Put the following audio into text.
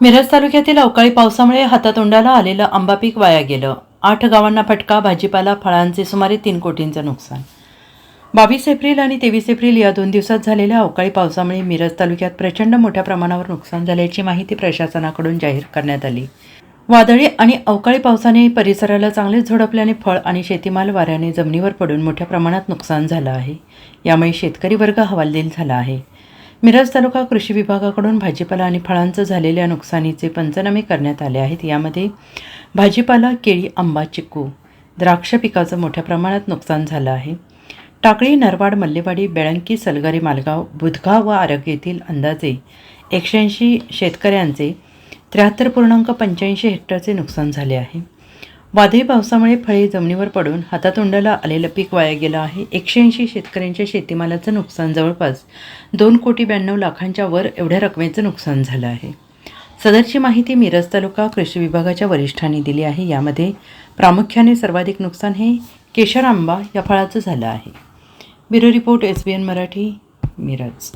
मिरज तालुक्यातील अवकाळी पावसामुळे हातातोंडाला आलेलं आंबा पीक वाया गेलं. आठ गावांना फटका भाजीपाला फळांचे सुमारे तीन कोटींचं नुकसान. बावीस एप्रिल आणि तेवीस एप्रिल या दोन दिवसात झालेल्या अवकाळी पावसामुळे मिरज तालुक्यात प्रचंड मोठ्या प्रमाणावर नुकसान झाल्याची माहिती प्रशासनाकडून जाहीर करण्यात आली. वादळी आणि अवकाळी पावसाने परिसराला चांगलेच झोडपल्याने फळ आणि शेतीमाल वाऱ्याने जमिनीवर पडून मोठ्या प्रमाणात नुकसान झालं आहे. यामुळे शेतकरी वर्ग हवालदिल झाला आहे. मिरज तालुका कृषी विभागाकडून भाजीपाला आणि फळांचं झालेल्या नुकसानीचे पंचनामे करण्यात आले आहेत. यामध्ये भाजीपाला केळी आंबा चिक्कू द्राक्ष पिकाचं मोठ्या प्रमाणात नुकसान झालं आहे. टाकळी नरवाड मल्लेवाडी बेळंकी सलगरी मालगाव बुधगाव व आरोग्य येथील अंदाजे एकशे ऐंशी शेतकऱ्यांचे त्र्याहत्तर पूर्णांक पंच्याऐंशी हेक्टरचे नुकसान झाले आहे. वादळी पावसामुळे फळे जमिनीवर पडून हातातोंडाला आलेलं पीक वाया गेलं आहे. एकशे ऐंशी शेतकऱ्यांच्या शेतीमालाचं नुकसान जवळपास दोन कोटी ब्याण्णव लाखांच्या वर एवढ्या रकमेचं नुकसान झालं आहे. सदरची माहिती मिरज तालुका कृषी विभागाच्या वरिष्ठांनी दिली आहे. यामध्ये प्रामुख्याने सर्वाधिक नुकसान हे केशर आंबा या फळाचं झालं आहे. Bureau report S B N Marathi Miraj.